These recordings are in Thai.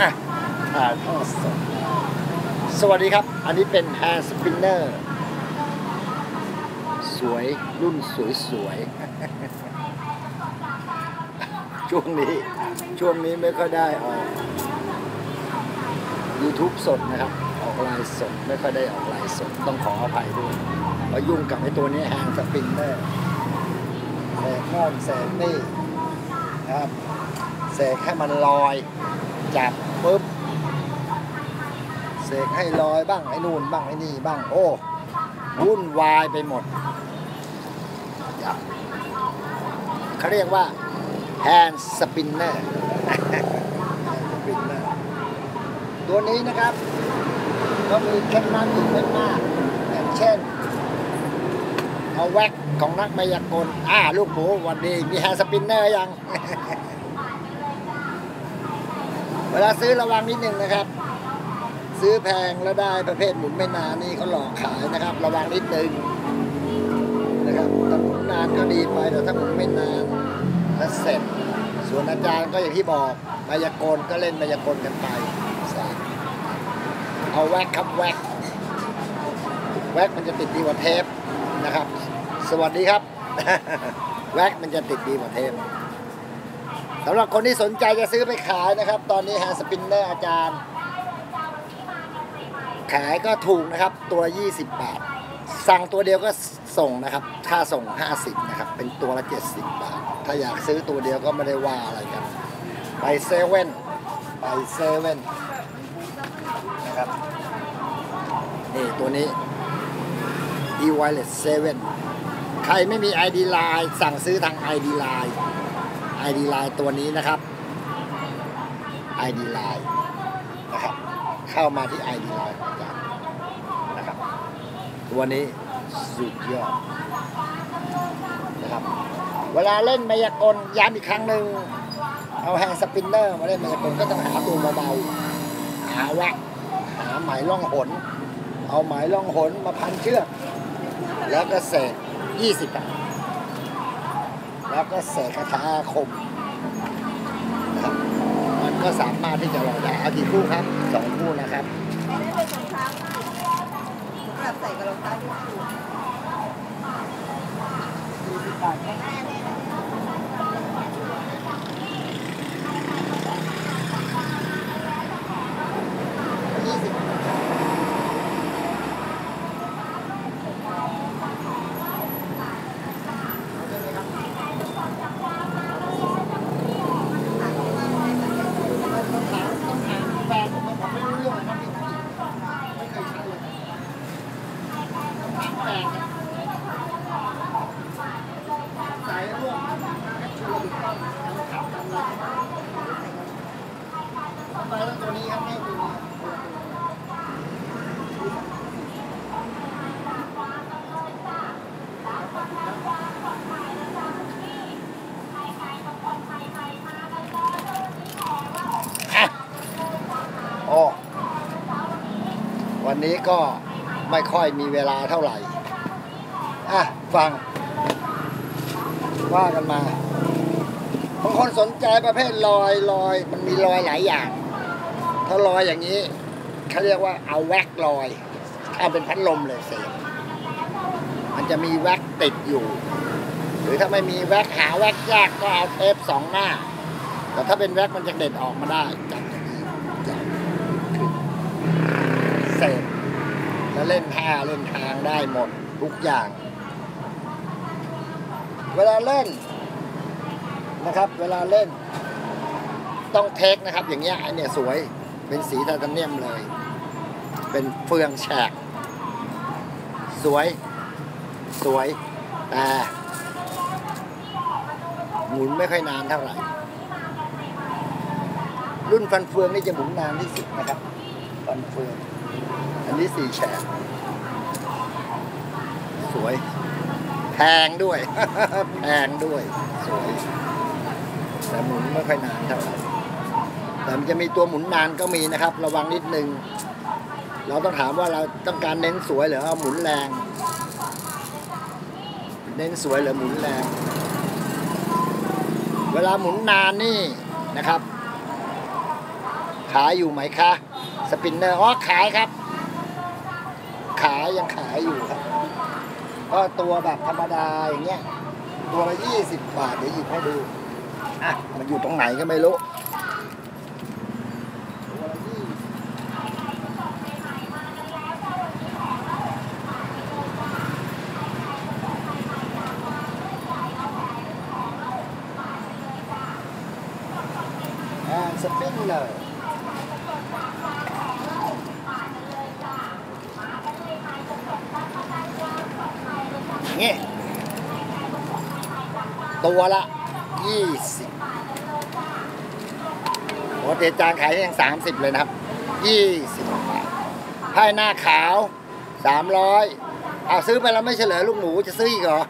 อะถ่ายทอดสดสวัสดีครับ อันนี้เป็นแฮนด์สปินเนอร์สวยรุ่นสวยสวยๆ ช่วงนี้ ช่วงนี้ไม่ค่อยได้ออก YouTube สดนะครับ ออกไลน์สด ไม่ค่อยได้ออกไลน์สด ต้องขออภัยด้วยเพราะยุ่งกับไอ้ตัวนี้แฮนด์สปินเนอร์แสกน่นแสกนี่นะครับแสกให้มันลอย จับปุ๊บเสกให้ลอยบ้างไอ้นู่นบ้างไอ้นี่บ้างโอ้วุ่นวายไปหมดเขาเรียกว่า hand spinner ตัวนี้นะครับ ก็มีเคล็ดลับอีกไม่มากอย่างเช่น เอาแว็กของนักมายากลอ่าลูกหมูวันดีมีแฮนด์สปินเนอร์ยัง วลาซื้อระวังนิดนึงนะครับ ซื้อแพงแล้วได้ประเภทหมุนไม่นานนี่เขาหลอกขายนะครับ ระวังนิดนึงนะครับถ้าหมุนนานก็ดีไปแต่ถ้าหมุนไม่นานแล้วเสร็จ ส่วนอาจารย์ก็อย่างที่บอกมายากลก็เล่นมายากลกันไปเอาแว็กครับแว็กแว็กมันจะติดดีกว่าเทปนะครับ สวัสดีครับ แว็กมันจะติดดีกว่าเทป สำหรับคนที่สนใจจะซื้อไปขายนะครับ ตอนนี้แฮนด์สปินเนอร์อาจารย์ ขายก็ถูกนะครับ ตัว 20 บาท สั่งตัวเดียวก็ส่งนะครับ ค่าส่ง 50 นะครับ เป็นตัวละ 70 บาท ถ้าอยากซื้อตัวเดียวก็ไม่ได้ว่าอะไรกัน ไปเซเว่น ไปเซเว่นนะครับ นี่ตัวนี้ e wireless 7 ใครไม่มี ID Line สั่งซื้อทาง ID Line ID Line ตัวนี้นะครับ ID Line นะครับ เข้ามาที่ ID Line อาจารย์นะครับ ตัวนี้สุดยอดนะครับ เวลาเล่นมายากลย้ำอีกครั้งหนึ่งเอาแฮนด์สปินเนอร์มาเล่นมายากลก็ต้องหาตัวเบาๆหาวกหาไหมล่องหน เอาไหมล่องหนมาพันเชือก แล้วก็เศษ20บาท แล้วก็เสกคาถาอาคมนะครับมันก็สามารถที่จะลอยได้เอากี่คู่ครับสองคู่นะครับไม่ได้เป็นรองเท้าสำหรับใส่กับรองเท้าที่สุดแล้วตัวนี้ครับแม่ตัวนี้อะโอ้วั นี้ก็ไม่ค่อยมีเวลาเท่าไหร่ อะ ฟัง ว่ากันมาบางคนสนใจประเภทลอยลอย มันมีลอยหลายอย่าง ถ้าลอยอย่างนี้เขาเรียกว่าเอาแว็กลอยถ้าเป็นพัดลมเลยเสียมันจะมีแว็กติดอยู่ หรือถ้าไม่มีแว็กหาแว็กยากก็เอาเทปสองหน้า แต่ถ้าเป็นแว็กมันจะเด็ดออกมาได้จับอย่างนี้จับขึ้เสร็จ แล้วเล่นท่าเล่นทางได้หมดทุกอย่าง เวลาเล่นนะครับ เวลาเล่น ต้องเทคนะครับ อย่างเงี้ยอันเนี้ยสวยเป็นสีไทเทเนียมเลย เป็นเฟืองแฉก สวย สวย แต่หมุนไม่ค่อยนานเท่าไหร่ รุ่นฟันเฟืองนี่จะหมุนนานที่สุดนะครับ ฟันเฟือง อันนี้สีแฉกสวย แพงด้วย แพงด้วย สวย แต่หมุนไม่ค่อยนานเท่าไหร่แต่มันจะมีตัวหมุนนานก็มีนะครับ ระวังนิดนึง เราต้องถามว่าเราต้องการเน้นสวยหรือเอาหมุนแรง เน้นสวยหรือหมุนแรง เวลาหมุนนานนี่นะครับ ขายอยู่ไหมคะ สปินเนอร์อ๋อขายครับ ยยังขายอยู่ครับ ก็ตัวแบบธรรมดาอย่างเงี้ย ตัวละยี่สิบบาทเดี๋ยวหยิบให้ดู อะ มันอยู่ตรงไหนก็ไม่รู้ตัวละยี่สิบ อ่าสปินเนอร์นี่ตัวละยี่สิบปกติจานขายยังสามสิบเลยนะครับยี่สิบบาทไพ่หน้าขาวสามร้อยเอาซื้อไปแล้วไม่เฉลยลูกหมูจะซื้ออีกเหรอ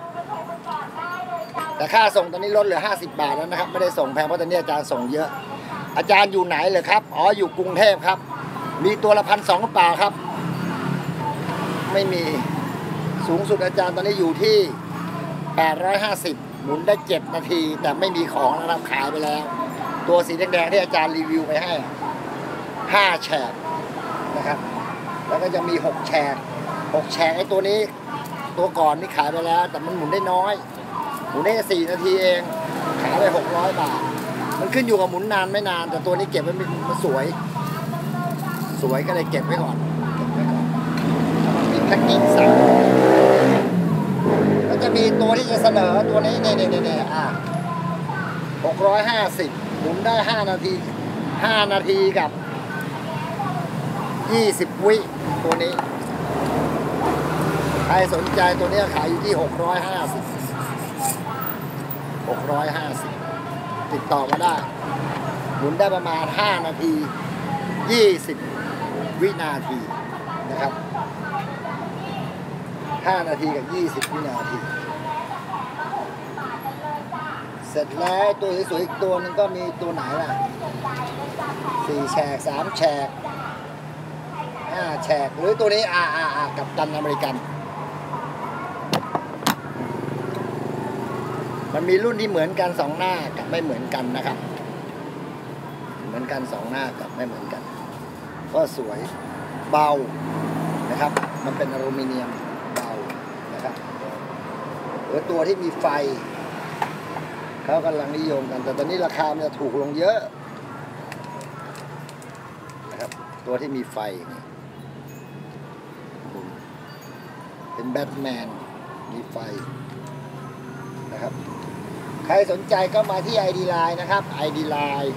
แต่ค่าส่งตอนนี้ลดเหลือห้าสิบบาทแล้วนะครับ ไม่ได้ส่งแพงเพราะตอนนี้อาจารย์ส่งเยอะ อาจารย์อยู่ไหนเลยครับ อ๋ออยู่กรุงเทพครับ มีตัวละพันสองเปล่าครับ ไม่มี สูงสุดอาจารย์ตอนนี้อยู่ที่ 850 หมุนได้ 7 นาที แต่ไม่มีของนะครับขายไปแล้ว ตัวสีแดงๆที่อาจารย์รีวิวไปให้ 5 แฉกนะครับ แล้วก็จะมี 6 แฉก6แฉกไอ้ตัวนี้ ตัวก่อนนี่ขายไปแล้ว แต่มันหมุนได้น้อย หมุนได้แค่4นาทีเอง ขายไป 600 บาท มันขึ้นอยู่กับหมุนนานไม่นาน แต่ตัวนี้เก็บไว้มันสวย สวยก็เลยเก็บไว้ก่อน เก็บไว้ก่อนมีแพ็กกิ้งใส่ก็ จะมีตัวที่จะเสนอตัวนี้เนี่ยเนี่ยเนี่ยอะหกร้อยห้าสิบหมุนได้ห้านาทีห้านาทีกับยี่สิบวิตัวนี้ ใครสนใจตัวนี้ขายอยู่ที่หกร้อยห้าสิบหกร้อยห้าสิบติดต่อมาได้ หมุนได้ประมาณห้านาทียี่สิบวินาทีนะครับ 5 นาทีกับ 20 วินาที เสร็จแล้วตัวสวยๆอีกตัวหนึงก็มีตัวไหนล่ะ 4 แฉก 3 แฉก 5 แฉก หรือตัวนี้อ่าอ่าอ่ากับตันอเมริกัน มันมีรุ่นที่เหมือนกันสองหน้ากับไม่เหมือนกันนะครับ เหมือนกันสองหน้ากับไม่เหมือนกัน ก็สวยเบานะครับ มันเป็นอลูมิเนียมเบานะครับห รือตัวที่มีไฟ เขากำลังนิยมกัน แต่ตอนนี้ราคามันจะถูกลงเยอะนะครับ ตัวที่มีไฟนี่เป็นแบทแมนมีไฟนะครับ ใครสนใจก็มาที่ ID Line นะครับ ID Line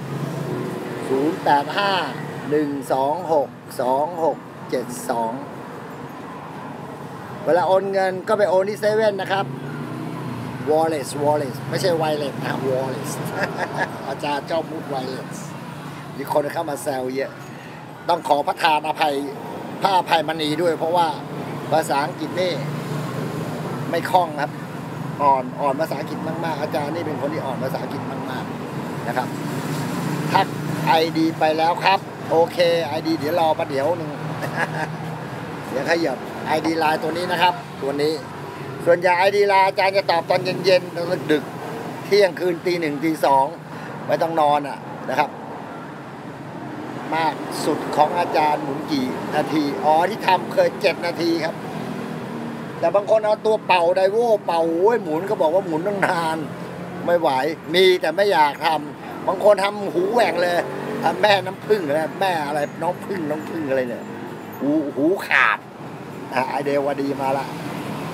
085 126 2672 เวลาโอนเงินก็ไปโอนที่เซเว่นนะครับ wallet wallet ไม่ใช่ wireless นะ wallet อาจารย์เจ้ามุด wireless มีคนเข้ามาแซวเยอะ ต้องขอพระทานอภัยพระอภัยมณีด้วย เพราะว่าภาษาอังกฤษนี่ ไม่คล่องครับอ่อนอ่อนภาษาอังกฤษมาก ๆ อาจารย์นี่เป็นคนที่อ่อนภาษาอังกฤษมาก ๆ นะครับ ทักไอดีไปแล้วครับ โอเคไอดีเดี๋ยวรอประเดี๋ยวหนึ่งเดี๋ยวขยับไอดีไลน์ตัวนี้นะครับ ตัวนี้ ส่วนใหญ่ไอดีลน์อาจารย์จะตอบตอนเย็นๆตอนดึกเที่ยงคืนตีหนึ่งตีสองไม่ต้องนอนอะนะครับ มากสุดของอาจารย์หมุนกี่นาที อ๋อที่ทำเคยเจ็ดนาทีครับ แต่บางคนเอาตัวเป่าไดโวเป่าโอ้ยหมุนก็บอกว่าหมุนตั้งนาน ไม่ไหวมีแต่ไม่อยากทำบางคนทำหูแหว่งเลยแม่น้ำพึ่งอะไรแม่อะไรน้องพึ่งน้องพึ่งอะไรเนี่ย หูหูขาดอะไอเดวดีมาละ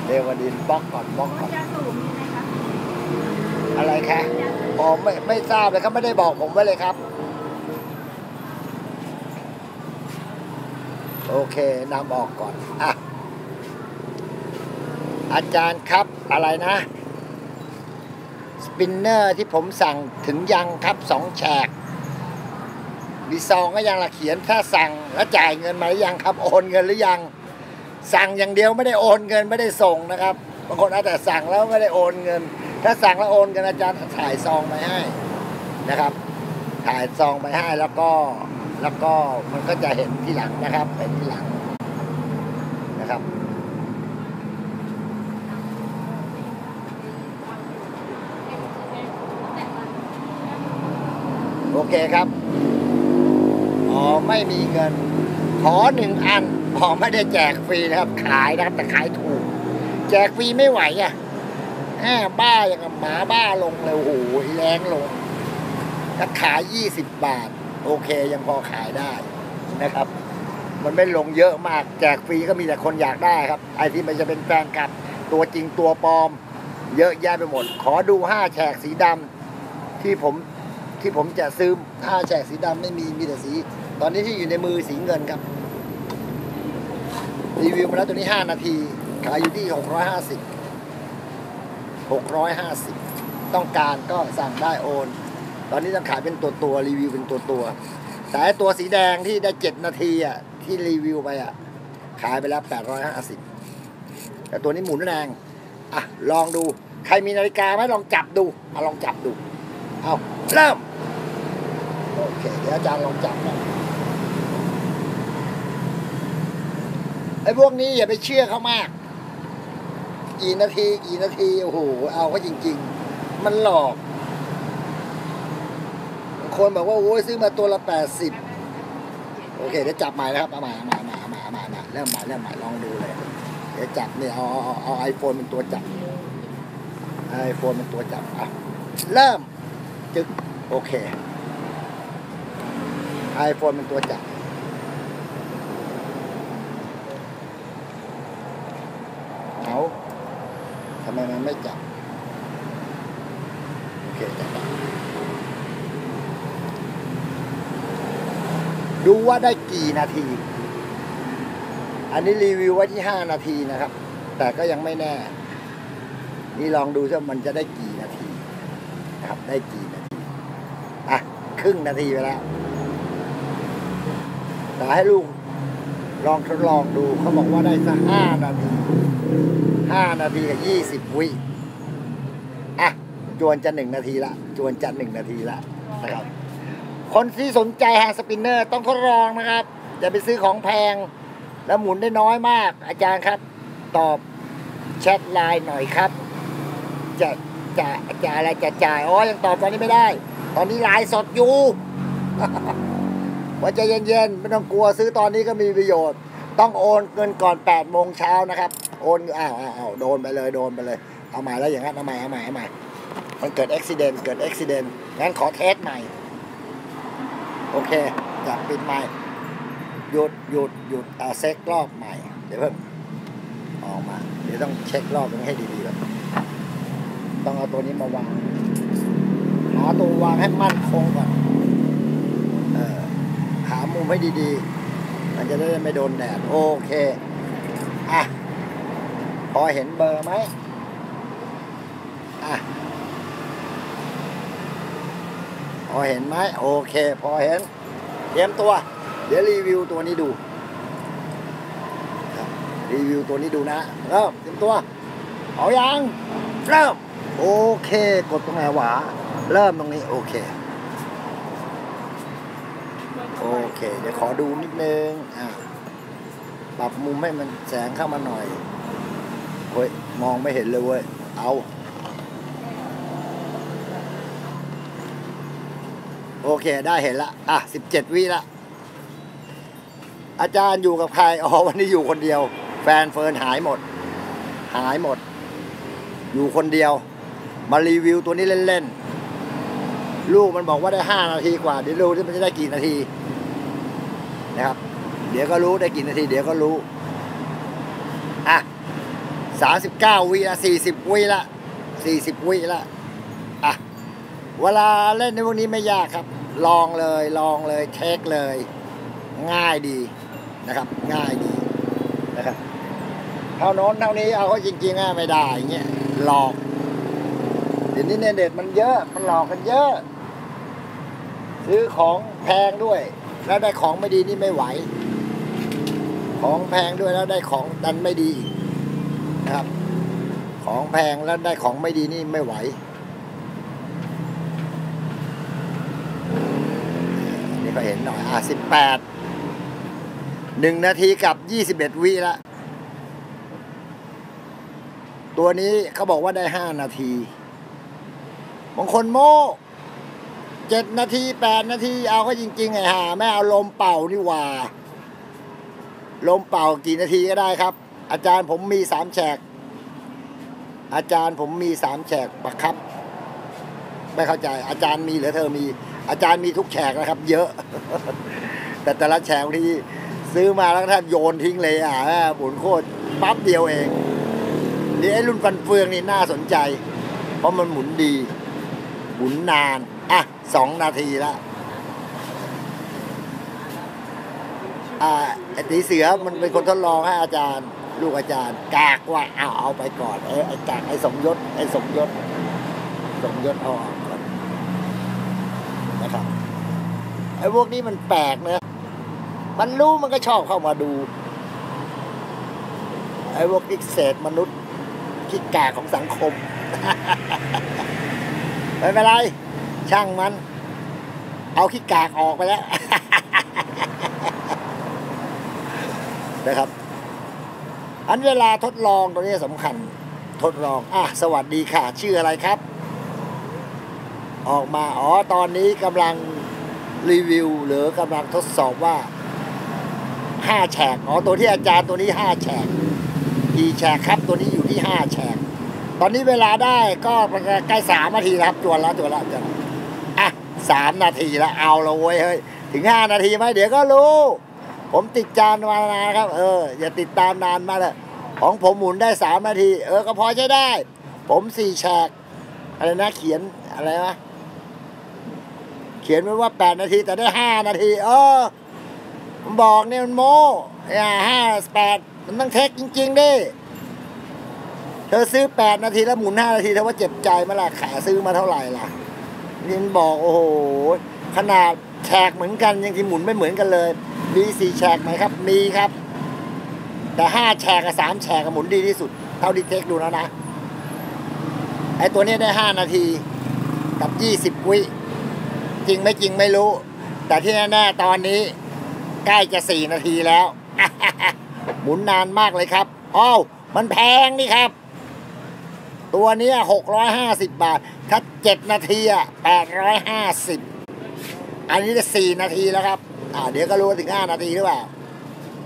เดวดีบล็อกก่อนบล็อกก่อนอะไรคะอ๋อไม่ไม่ทราบเลยครับไม่ได้บอกผมไว้เลยครับ โอเคนำออกก่อนอะอาจารย์ครับอะไรนะ สปินเนอร์ที่ผมสั่งถึงยังครับสองแฉกมีซองก็ยังละเขียนถ้าสั่งแล้วจ่ายเงินมาหรือยังครับ โอนเงินหรือยัง สั่งอย่างเดียวไม่ได้โอนเงินไม่ได้ส่งนะครับบางคนอาจจะสั่งแล้วไม่ได้โอนเงิน ถ้าสั่งแล้วโอนเงินอาจารย์ถ่ายซองไปให้นะครับ ถ่ายซองไปให้แล้วก็แล้วก็มันก็จะเห็นที่หลังนะครับเห็นที่หลังนะครับโอเคครับ อ๋อ ไม่มีเงิน ขอหนึ่งอัน อไม่ได้แจกฟรีนะครับ ขายนะครับ แต่ขายถูก แจกฟรีไม่ไหวอะแหมบ้าอย่างกับหมาบ้าลงเลยโอ้โหแรงลงถ้าขายยี่สิบบาท โอเคยังพอขายได้นะครับ มันไม่ลงเยอะมาก แจกฟรีก็มีแต่คนอยากได้ครับ ไอที่มันจะเป็นแฟนคลับตัวจริงตัวปลอม เยอะแยะไปหมด ขอดูห้าแฉกสีดำที่ผมที่ผมจะซื้อห้าแฉกสีดำไม่มีมีแต่สี ตอนนี้ที่อยู่ในมือสีเงินครับ รีวิวมาแล้วตัวนี้ห้านาที ขายอยู่ที่หกร้อยห้าสิบหกร้อยห้าสิบต้องการก็สั่งได้โอน ตอนนี้ต้องขายเป็นตัวตัวรีวิวเป็นตัวตัว แต่ตัวสีแดงที่ได้เจ็ดนาทีอะที่รีวิวไปอะ ขายไปแล้วแปดร้อยห้าสิบแต่ตัวนี้หมุนแรง อะ ลองดู ใครมีนาฬิกาไหมลองจับดูอะลองจับดู เอาเริ่ม โอเค เดี๋ยวอาจารย์ลองจับนะ ไอ้พวกนี้อย่าไปเชื่อเขามาก กี่นาทีกี่นาทีโอ้โหเอาก็จริง ๆ มันหลอกคนบอกว่าโอ้ยซื้อมาตัวละแปดสิบโอเคเดี๋ยวจับใหม่นะครับเอาใหม่เอาใหม่เอาใหม่เอาใหม่เอาใหม่เอาใหม่เริ่มใหม่เริ่มใหม่ลองดูเลย เดี๋ยวจับเนี่ยเอาเอาเอาไอโฟนเป็นตัวจับไอโฟนเป็นตัวจับอะเริ่มจึ๊กโอเคไอโฟนเป็นตัวจับเอาทำ ไม่จับโอเคจับได้ดูว่าได้กี่นาที อันนี้รีวิวไว้ที่ห้านาทีนะครับ แต่ก็ยังไม่แน่ นี่ลองดูว่ามันจะได้กี่นาทีนะครับ ได้กี่นาที อะ ครึ่งนาทีไปแล้วแต่ให้ลูกลองทดลองดูเขาบอกว่าได้สักห้านาที ห้านาทีกับยี่สิบวิอะจวนจะหนึ่งนาทีละจวนจะหนึ่งนาทีละนะครับ คนที่สนใจแฮนด์สปินเนอร์ต้องทดลองนะครับ อย่าไปซื้อของแพง แล้วหมุนได้น้อยมาก อาจารย์ครับ ตอบแชทไลน์หน่อยครับ จะจะจะอะไรจะจ่ายอ๋อยังตอบตอนนี้ไม่ได้ ตอนนี้ไลน์สดอยู่ว่าใจเย็นๆ ไม่ต้องกลัวซื้อตอนนี้ก็มีประโยชน์ ต้องโอนเงินก่อน8ปดโมงเช้านะครับ โอนอ้าวอ้าวอ้าวโดนไปเลยโดนไปเลย เอาใหม่แล้วอย่างนั้นเอาใหม่เอาใหม่เอาใหม่มันเกิดอุบิเหตุเกิดอุบิเหตุงั้นขอเทสใหม่ โอเคจะปิดใหม่หยุดหยุดหยุดอ่าเซ็กรอบใหม่ เดี๋ยวเพิ่งออกมา เดี๋ยวต้องเช็ครอบนี้ให้ดีๆก่อนต้องเอาตัวนี้มาวางหาตัววางให้มั่นคงก่อนเออหามุมให้ดีๆ มันจะได้ไม่โดนแดด โอเค อะ พอเห็นเบอร์ไหมอะพอเห็นไหมโอเค พอเห็น เตรียมตัว เดี๋ยวรีวิวตัวนี้ดู รีวิวตัวนี้ดูนะเริ่มเตรียมตัว เอายังเริ่ม โอเค กดตรงไหนหวา เริ่มตรงนี้ โอเค โอเค เดี๋ยวขอดูนิดนึง อ่าปรับมุมให้มันแสงเข้ามาหน่อย เฮ้ย มองไม่เห็นเลยเว้ย เอาโอเค ได้เห็นละ อะสิบเจ็ดวิละ อาจารย์อยู่กับใคร อ๋อ วันนี้อยู่คนเดียว แฟนเฟิร์นหายหมด หายหมด อยู่คนเดียว มารีวิวตัวนี้เล่น ๆ ลูกมันบอกว่าได้ห้านาทีกว่า เดี๋ยวรู้ที่มันจะได้กี่นาที นะครับ เดี๋ยวก็รู้ได้กี่นาที เดี๋ยวก็รู้ สามสิบเก้าวิละสี่สิบวิละสี่สิบวิละอะเวลาเล่นในพวกนี้ไม่ยากครับ ลองเลยลองเลยเทคเลย ง่ายดีนะครับ ง่ายดีนะครับเท่าน้นเท่านี้เอาเขาจริงๆอะไม่ได้เงี้ยหลอกเดี๋ยวนี้เนเด็ดมันเยอะมันหลอกกันเยอะ ซื้อของแพงด้วย แล้วได้ของไม่ดีนี่ไม่ไหว ของแพงด้วยแล้วได้ของดันไม่ดีอีก นะครับ ของแพงแล้วได้ของไม่ดีนี่ไม่ไหว นี่ก็เห็นหน่อย อะสิบแปดหนึ่งนาทีกับยี่สิบเอ็ดวิละ ตัวนี้เขาบอกว่าได้ห้านาทีบางคนโม้เจ็ดนาทีแปดนาทีเอาก็จริงๆไงฮะไม่เอาลมเป่านี่ว่า ลมเป่ากี่นาทีก็ได้ครับ อาจารย์ผมมีสามแฉก อาจารย์ผมมีสามแฉกปะครับ ไม่เข้าใจ อาจารย์มีหรือเธอมี อาจารย์มีทุกแฉกนะครับ เยอะ แต่แต่ละแฉกบางทีซื้อมาแล้วก็แทบโยนทิ้งเลยอะหมุนโคตรปั๊บเดียวเองนี่ไอ้รุ่นฟันเฟืองนี่น่าสนใจ เพราะมันหมุนดี หมุนนาน อะสองนาทีละอ่าไอ้ตีเสือมันเป็นคนทดลองให้อาจารย์ ลูกอาจารย์กากว่าเอาเอาไปก่อนไอ้ไอ้กากไอ้สมยศไอ้สมยศสมยศเอาออกก่อนนะครับไอ้พวกนี้มันแปลกนะมันรู้มันก็ชอบเข้ามาดู ไอ้พวกอิกเศษมนุษย์ขี้กาของสังคมไม่เป็นไร ช่างมัน เอาขี้กากออกไปแล้ว นะครับ อันเวลาทดลองตัวนี้สำคัญทดลอง อะ สวัสดีค่ะ ชื่ออะไรครับ ออกมา อ๋อ ตอนนี้กำลังรีวิว หรือกำลังทดสอบว่าห้าแฉก อ๋อ ตัวที่อาจารย์ตัวนี้ห้าแฉกกี่แฉกครับ ตัวนี้อยู่ที่ห้าแฉก ตอนนี้เวลาได้ก็ใกล้สามนาทีครับจวนแล้วจวนแล้วจวนอะสามนาทีแล้วเอาละเว้ยเฮ้ย ถึงห้านาทีไหมเดี๋ยวก็รู้ ผมติดจานมานานครับ เออ อย่าติดตามนานมาเลยของผมหมุนได้สามนาที เออ ก็พอใช้ได้ ผมสี่แฉก อะไรนะ เขียนอะไรนะเขียนไว้ว่าแปดนาทีแต่ได้ห้านาที เออผมบอกเนี่ยมันโม้อย่าห้าแปดมันต้องเทคจริง ๆ ดิ เธอซื้อแปดนาทีแล้วหมุนห้านาทีเธอว่าเจ็บใจไหมล่ะขาซื้อมาเท่าไหร่ล่ะนี่มันบอกโอ้โห ขนาดแฉกเหมือนกันยังที่หมุนไม่เหมือนกันเลย มีสี่แฉกไหมครับ มีครับ แต่ห้าแฉกกับสามแฉกกับหมุนดีที่สุด เท่าที่เทคดูแล้วนะ ไอตัวนี้ได้ห้านาทีกับยี่สิบวิจริงไม่จริงไม่รู้ แต่ที่แน่ๆตอนนี้ ใกล้จะสี่นาทีแล้ว หมุนนานมากเลยครับอ้าวมันแพงนี่ครับ ตัวนี้หกร้อยห้าสิบบาท ถ้าเจ็ดนาทีอะแปดร้อยห้าสิบอันนี้จะสี่นาทีแล้วครับ อ่าเดี๋ยวก็รู้ว่าถึงห้านาทีหรือเปล่า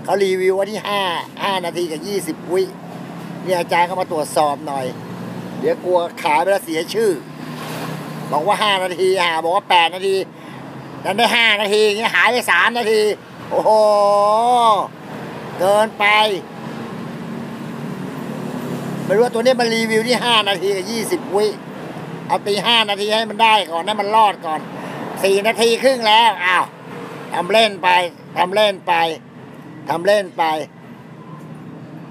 เขารีวิวว่าที่ห้าห้านาทีกับยี่สิบวิเนี่ยอาจารย์ก็มาตรวจสอบหน่อย เดี๋ยวกลัวขายไปแล้วเสียชื่อ บอกว่าห้านาทีหาบอกว่าแปดนาทีนั้นได้ห้านาทีอย่างเงี้ยหายไปสามนาที โอ้โห เกินไปไม่รู้ว่าตัวนี้มันรีวิวที่ห้านาทีกับยี่สิบวิเอาตีห้านาทีให้มันได้ก่อนให้มันรอดก่อนสี่นาทีครึ่งแล้วอ้าว ทำเล่นไปทำเล่นไปทำเล่นไป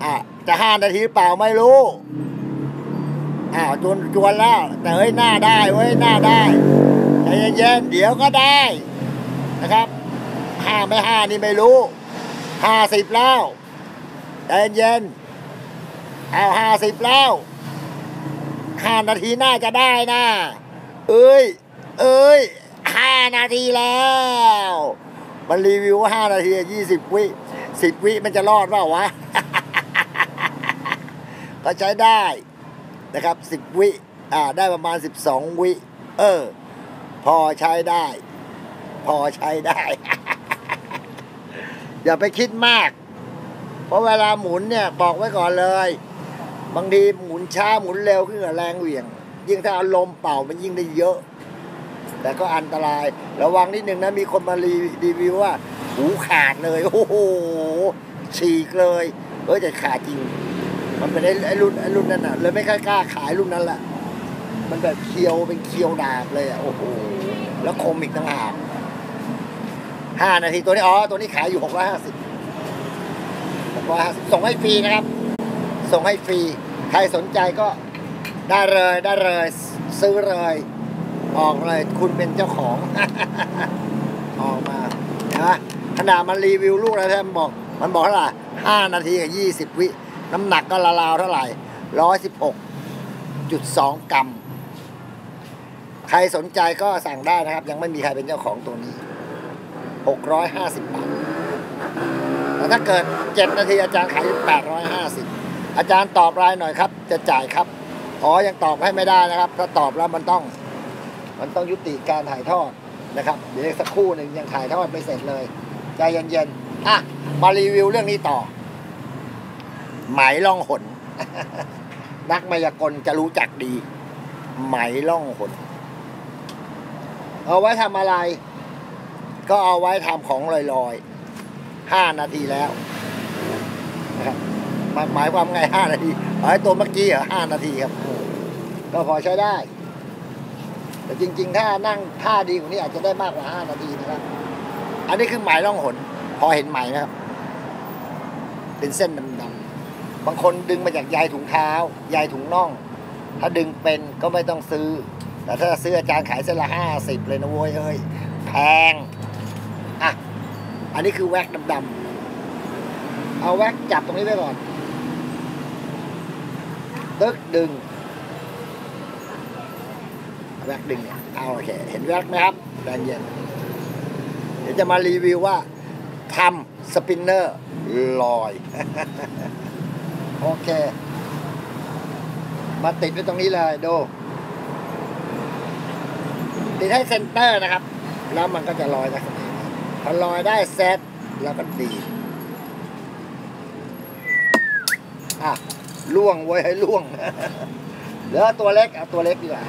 อะจะห้านาทีเปล่าไม่รู้อ้าวจวนจวนแล้ว แต่เฮ้ยหน้าได้เว้ยหน้าได้ใจเย็นๆเดี๋ยวก็ได้นะครับห้าไม่ห้านี่ไม่รู้ห้าสิบแล้วใจเย็นเอาห้าสิบแล้วห้านาทีน่าจะได้นะเอ้ย เอ้ยห้านาทีแล้ว มันรีวิวว่าห้านาทียี่สิบวิสิบวิมันจะรอดเปล่าวะ ก็ใช้ได้นะครับสิบวิอ่าได้ประมาณสิบสองวิเออ พอใช้ได้ พอใช้ได้ อย่าไปคิดมาก เพราะเวลาหมุนเนี่ยบอกไว้ก่อนเลย บางทีหมุนช้าหมุนเร็วขึ้นกับแรงเหวี่ยง ยิ่งถ้าเอาลมเป่ามันยิ่งได้เยอะ แต่ก็อันตราย ระวังนิดนึงนะ มีคนมารีรีวิวว่า หูขาดเลย โอ้โหฉีกเลยเอ้ยแต่ขาดจริง มันเป็นไอ้ไอรุ่นไอ้รุ่นนั้นอะ เลยไม่ค่อยกล้าขายรุ่นนั้นละมันแบบเคียวเป็นเคียวดาบเลยอะโอ้โหแล้วคมอีกต่างหากห้านาทีตัวนี้อ๋อตัวนี้ขายอยู่หกร้อยห้าสิบหกร้อยห้าสิบส่งให้ฟรีนะครับ ส่งให้ฟรี ใครสนใจก็ได้เลยได้เลย ซื้อเลย ออกเลยคุณเป็นเจ้าของ ออกมานะขนาดมันรีวิวลูกแล้วแทมันบอก มันบอกเท่าไหร่ห้านาทีกับยี่สิบวิ น้ำหนักก็ราวเท่าไหร่ร้อยสิบหกจุดสองกรัม ใครสนใจก็สั่งได้นะครับ ยังไม่มีใครเป็นเจ้าของตัวนี้หกร้อยห้าสิบบาทแต่ถ้าเกิดเจ็ดนาทีอาจารย์ขายแปดร้อยห้าสิบอาจารย์ตอบรายหน่อยครับ จะจ่ายครับ อ๋อ ยังตอบให้ไม่ได้นะครับ ถ้าตอบแล้วมันต้อง มันต้องยุติการถ่ายทอดนะครับ เดี๋ยวสักครู่หนึ่งยังถ่ายทอดไม่เสร็จเลยใจเย็นๆอะมารีวิวเรื่องนี้ต่อ ไหมล่องหน นักมายากลจะรู้จักดี ไหมล่องหน เอาไว้ทำอะไร ก็เอาไว้ทำของลอยๆห้านาทีแล้วนะครับหมายความไงห้านาทีเอาไอ้ตัวเมื่อกี้เหรอห้านาทีครับ ก็พอใช้ได้ แต่จริง ๆ ถ้านั่งท่าดีกว่านี้อาจจะได้มากกว่าห้านาทีนะครับ อันนี้คือหมายล่องหน พอเห็นไหมนะครับ เป็นเส้นดำๆบางคนดึงมาจากใยถุงเท้าใยถุงน่อง ถ้าดึงเป็นก็ไม่ต้องซื้อ แต่ถ้าซื้ออาจารย์ขายเส้นละห้าสิบเลยนะโว้ยเอ้ยแพงอะอันนี้คือแว็กดำๆเอาแว็กจับตรงนี้ไว้ก่อนตึกดึง แว็กดึงเนี่ยเอาโอเค เห็นแว็กไหมครับแรงเย็น เดี๋ยวจะมารีวิวว่าทำสปินเนอร์ลอย โอเค มาติดไว้ตรงนี้เลยดู ติดให้เซนเตอร์นะครับ แล้วมันก็จะลอยลักษณะพอลอยได้เซตแล้วก็ดีอะล่วงไว้ให้ล่วง เหลือตัวเล็ก เอาตัวเล็กดีกว่า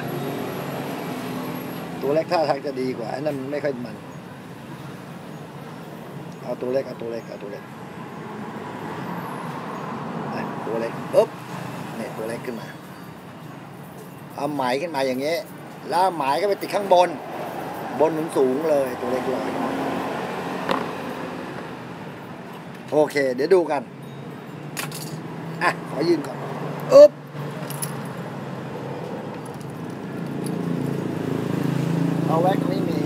ตัวเล็กท่าทางจะดีกว่าไอ้นั่นไม่ค่อยมัน เอาตัวเล็กเอาตัวเล็กเอาตัวเล็กตัวเล็กปุ๊บเนี่ยตัวเล็กขึ้นมา เอาไหมขึ้นมาอย่างเงี้ยแล้วไหมก็ไปติดข้างบน บนหนุนสูงเลยตัวเล็กลอยโอเค เดี๋ยวดูกัน อะ ขอยืนก่อน อึ๊บ เอาแว็กไม่มี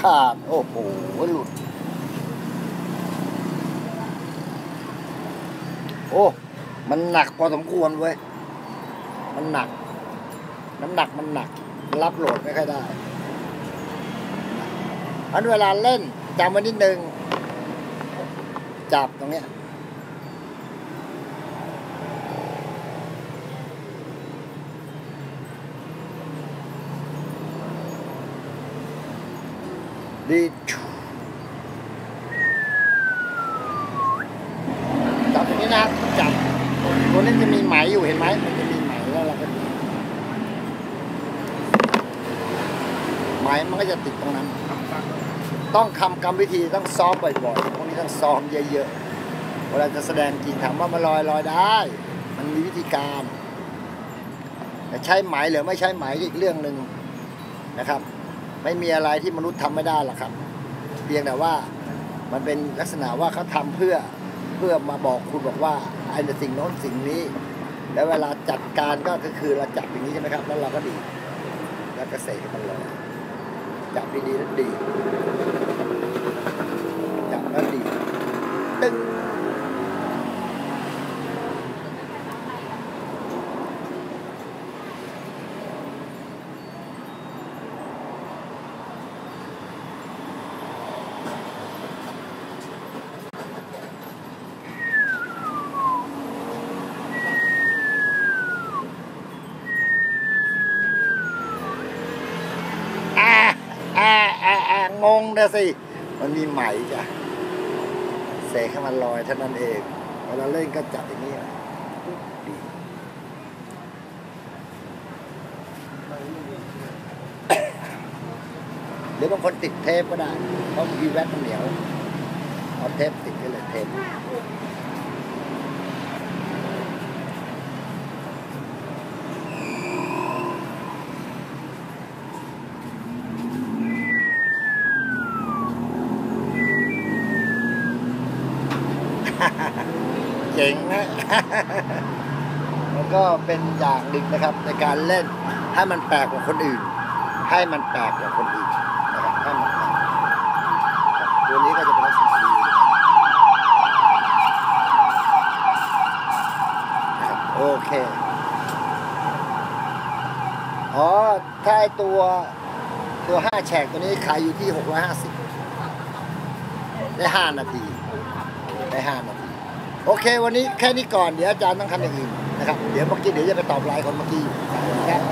ขาดโอ้โหหลุด โอ้ มันหนักพอสมควรเว้ย มันหนัก น้ำหนักมันหนัก รับโหลดไม่ค่อยได้อันเวลาเล่นจำไว้นิดนึง จับตรงเนี้ยดีจับตรง นี้นะจับตัวนี้จะมีไหมอยู่เห็นไหมมันจะมีไหมแล้วเราก็ไหมมันก็จะติดตรงนั้น ต้องคำกรรมวิธีต้องซ้อมบ่อยๆพวกนี้ต้องซ้อมเยอะๆเวลาจะแสดงจริงถามว่ามันลอยลอยได้ มันมีวิธีการแต่ใช้ไหมหรือไม่ใช้ไหมอีกเรื่องหนึ่งนะครับ ไม่มีอะไรที่มนุษย์ทำไม่ได้หรอกครับ เพียงแต่ว่ามันเป็นลักษณะว่าเขาทำเพื่อ เพื่อมาบอกคุณบอกว่าไอ้สิ่งโน้นสิ่งนี้ แล้วเวลาจัดการก็คือเราจับอย่างนี้ใช่ไหมครับ แล้วเราก็ดี แล้วก็เสกมันลยจับดีๆแล้วดีจับแล้วดีตึ้ง งงนะสิ มันมีไหมจ้ะเสกให้มันลอยเท่านั้นเองเวลาเล่นก็จับอย่างนี้ดีหรือบางคนติดเทปก็ได้เพราะมีแว็กมันเหนียว เอาเทปติดก็เลยเทป จ๋งนะมันก็เป็นอย่างหนึ่งนะครับ ในการเล่นให้มันแปลกกว่าคนอื่น ให้มันแปลกกว่าคนอื่นนะครับให้มันแปลกตัวนี้ก็จะเป็นลักษณะดีโอเคอ๋อถ้าไอตัวตัวห้าแฉกตัวนี้ขายอยู่ที่หกร้อยห้าสิบได้ห้านาทีได้ห้านาที โอเค วันนี้แค่นี้ก่อนเดี๋ยวอาจารย์ต้องทำอย่างอื่นนะครับ เดี๋ยวเมื่อกี้เดี๋ยวจะไปตอบไลน์คนเมื่อกี้นะครับ